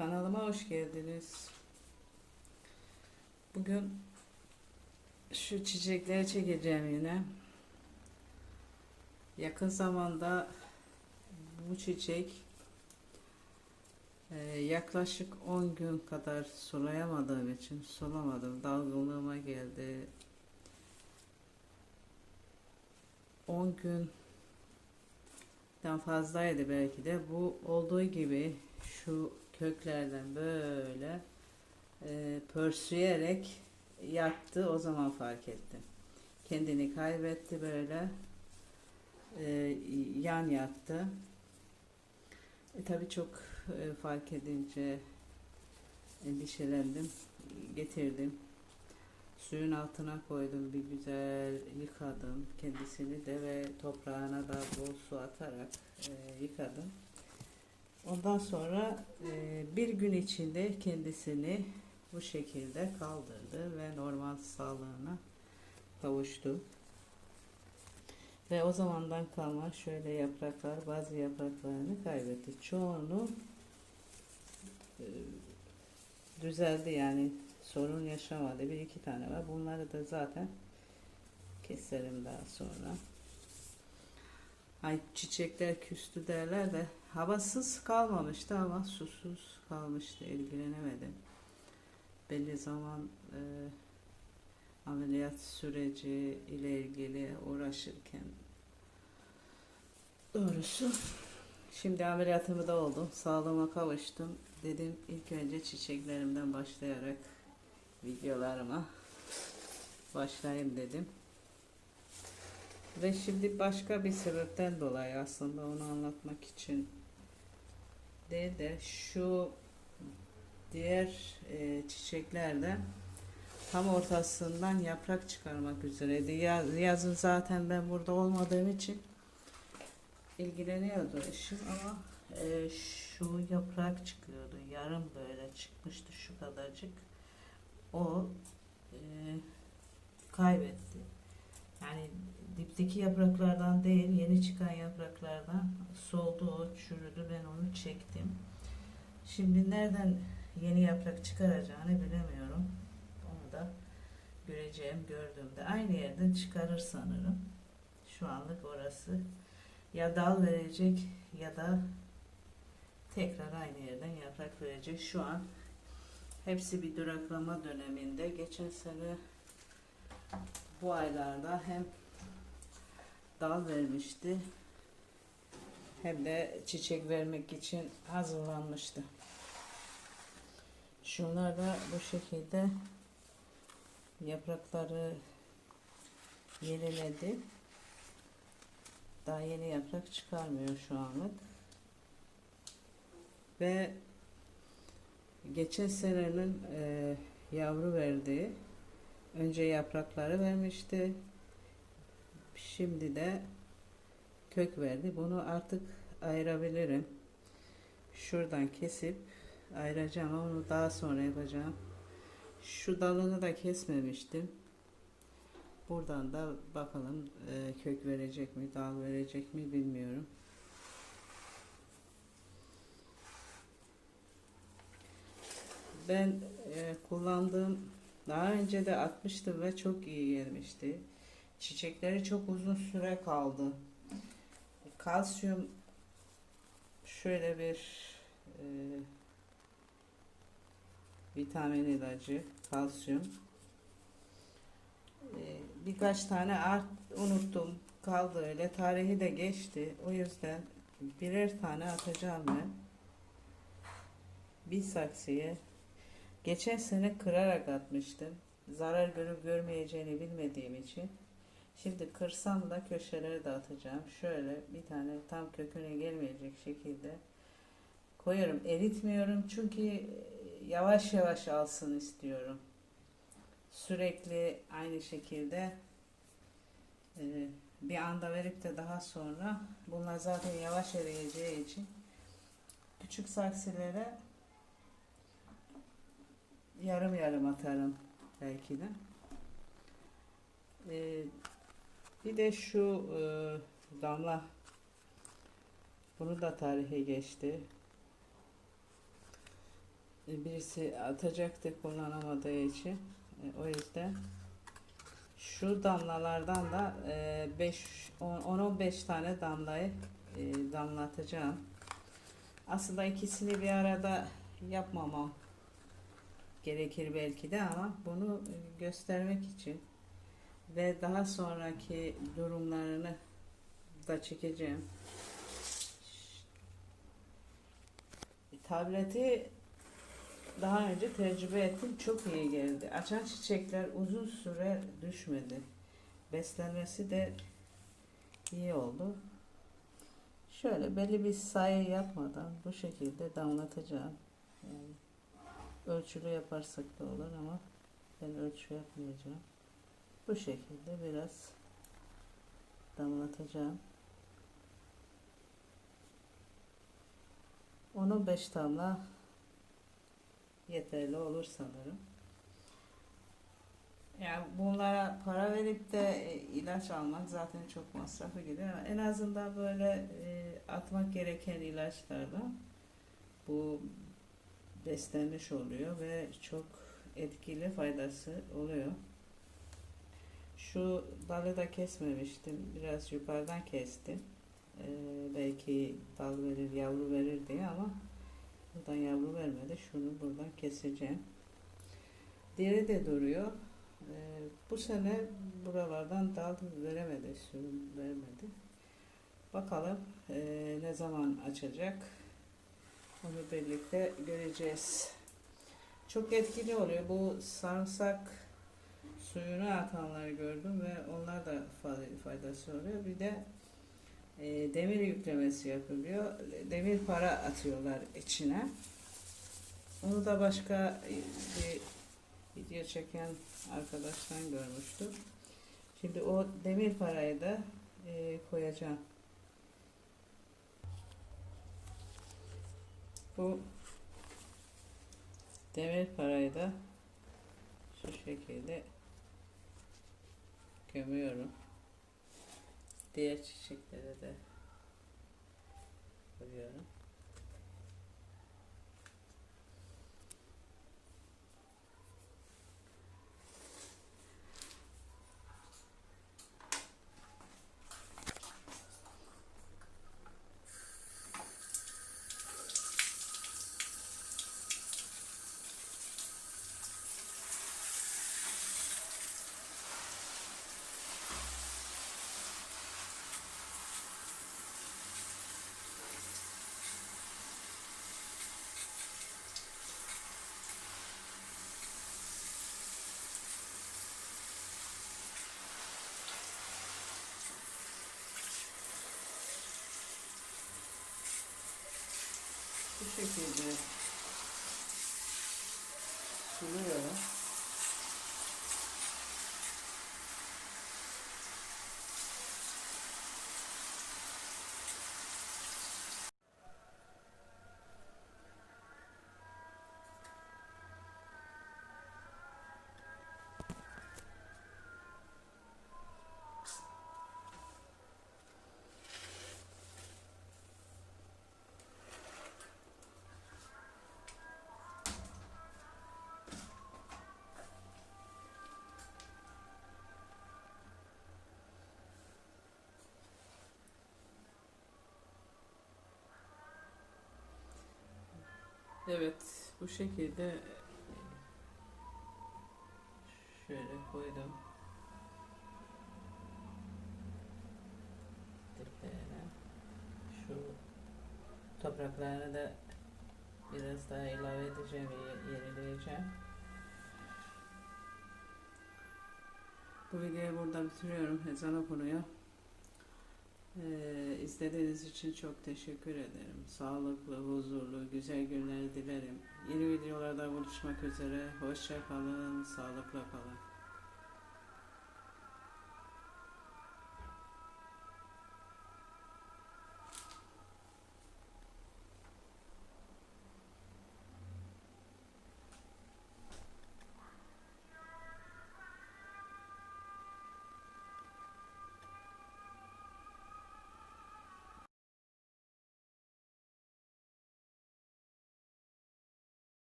Kanalıma hoş geldiniz. Bugün şu çiçekleri çekeceğim yine. Yakın zamanda bu çiçek e, yaklaşık 10 gün kadar sulayamadığım için sulamadım. Dalgınlığıma geldi. 10 günden fazlaydı belki de. Bu olduğu gibi şu köklerden böyle e, pörsüyerek yattı. O zaman fark ettim. Kendini kaybetti böyle. E, yan yattı. E, tabii çok e, fark edince endişelendim. Getirdim. Suyun altına koydum. Bir güzel yıkadım kendisini de ve toprağına da bol su atarak e, yıkadım. Ondan sonra e, bir gün içinde kendisini bu şekilde kaldırdı ve normal sağlığına kavuştu. Ve o zamandan kalma şöyle yapraklar, bazı yapraklarını kaybetti. Çoğunu e, düzeldi yani sorun yaşamadı. Bir iki tane var. Bunları da zaten keserim daha sonra. Ay çiçekler küstü derler de havasız kalmamıştı ama susuz kalmıştı. ilgilenemedim. Belli zaman e, ameliyat süreci ile ilgili uğraşırken doğrusu şimdi ameliyatımı da oldum. Sağlığıma kavuştum. Dedim ilk önce çiçeklerimden başlayarak videolarıma başlayayım dedim. Ve şimdi başka bir sebepten dolayı aslında onu anlatmak için değil de şu diğer e, çiçeklerde tam ortasından yaprak çıkarmak üzereydi. Yaz, yazın zaten ben burada olmadığım için ilgileniyordu eşim ama e, şu yaprak çıkıyordu. Yarım böyle çıkmıştı şu kadarcık. O e, kaybetti. Yani dipteki yapraklardan değil, yeni çıkan yapraklardan soldu o, çürüdü. Ben onu çektim. Şimdi nereden yeni yaprak çıkaracağını bilemiyorum. Onu da göreceğim gördüğümde. Aynı yerden çıkarır sanırım. Şu anlık orası. Ya dal verecek ya da tekrar aynı yerden yaprak verecek. Şu an hepsi bir duraklama döneminde. Geçen sene bu aylarda hem dal vermişti hem de çiçek vermek için hazırlanmıştı. Şunlar da bu şekilde yaprakları yeniledi. Daha yeni yaprak çıkarmıyor şu anlık. Ve geçen senenin e, yavru verdiği önce yaprakları vermişti. Şimdi de kök verdi. Bunu artık ayırabilirim. Şuradan kesip ayıracağım onu daha sonra yapacağım. Şu dalını da kesmemiştim. Buradan da bakalım e, kök verecek mi, dal verecek mi bilmiyorum. Ben e, kullandığım daha önce de atmıştım ve çok iyi gelmişti. Çiçekleri çok uzun süre kaldı. Kalsiyum şöyle bir e, vitamin ilacı, kalsiyum. E, birkaç tane art unuttum. Kaldı öyle. Tarihi de geçti. O yüzden birer tane atacağım ben. Bir saksıya Geçen sene kırarak atmıştım. Zarar görüp görmeyeceğini bilmediğim için. Şimdi kırsam da köşeleri de atacağım. Şöyle bir tane tam köküne gelmeyecek şekilde koyuyorum. Eritmiyorum çünkü yavaş yavaş alsın istiyorum. Sürekli aynı şekilde e, bir anda verip de daha sonra bunlar zaten yavaş eriyeceği için küçük saksılara yarım yarım atarım belki de. Ee, bir de şu e, damla bunu da tarihe geçti. e, birisi atacaktı kullanamadığı için. E, o yüzden şu damlalardan da 5 10-15 tane damlayı e, damlatacağım. Aslında ikisini bir arada yapmamam gerekir belki de ama bunu e, göstermek için ve daha sonraki durumlarını da çekeceğim. Tableti daha önce tecrübe ettim. Çok iyi geldi. Açan çiçekler uzun süre düşmedi. Beslenmesi de iyi oldu. Şöyle belli bir sayı yapmadan bu şekilde damlatacağım. Yani ölçülü yaparsak da olur ama ben ölçü yapmayacağım. Bu şekilde biraz damlatacağım. 10-15 damla yeterli olur sanırım. Yani bunlara para verip de e, ilaç almak zaten çok masrafı gidiyor. Ama en azından böyle e, atmak gereken ilaçlardan bu beslenmiş oluyor ve çok etkili faydası oluyor. Şu dalı da kesmemiştim. Biraz yukarıdan kestim. Ee, belki dal verir, yavru verir diye ama buradan yavru vermedi. Şunu buradan keseceğim. Deri de duruyor. Ee, bu sene buralardan dal veremedi, sürüm vermedi. Bakalım ee, ne zaman açacak. Onu birlikte göreceğiz. Çok etkili oluyor. Bu sarımsak suyunu atanları gördüm ve onlar da fay- faydası oluyor. Bir de e, demir yüklemesi yapılıyor. Demir para atıyorlar içine. Onu da başka bir video çeken arkadaştan görmüştüm. Şimdi o demir parayı da e, koyacağım. Bu demir parayı da şu şekilde gömüyorum. Diğer çiçeklere de koyuyorum. Bu şekilde suluyorum. Evet, bu şekilde şöyle koydum. Diplerine. Şu topraklarını da biraz daha ilave edeceğim, ye- yenileyeceğim. Bu videoyu burada bitiriyorum. Ezan okunuyor. Ee, için çok teşekkür ederim. Sağlıklı, huzurlu, güzel günler dilerim. Yeni videolarda buluşmak üzere. Hoşça kalın, sağlıkla kalın.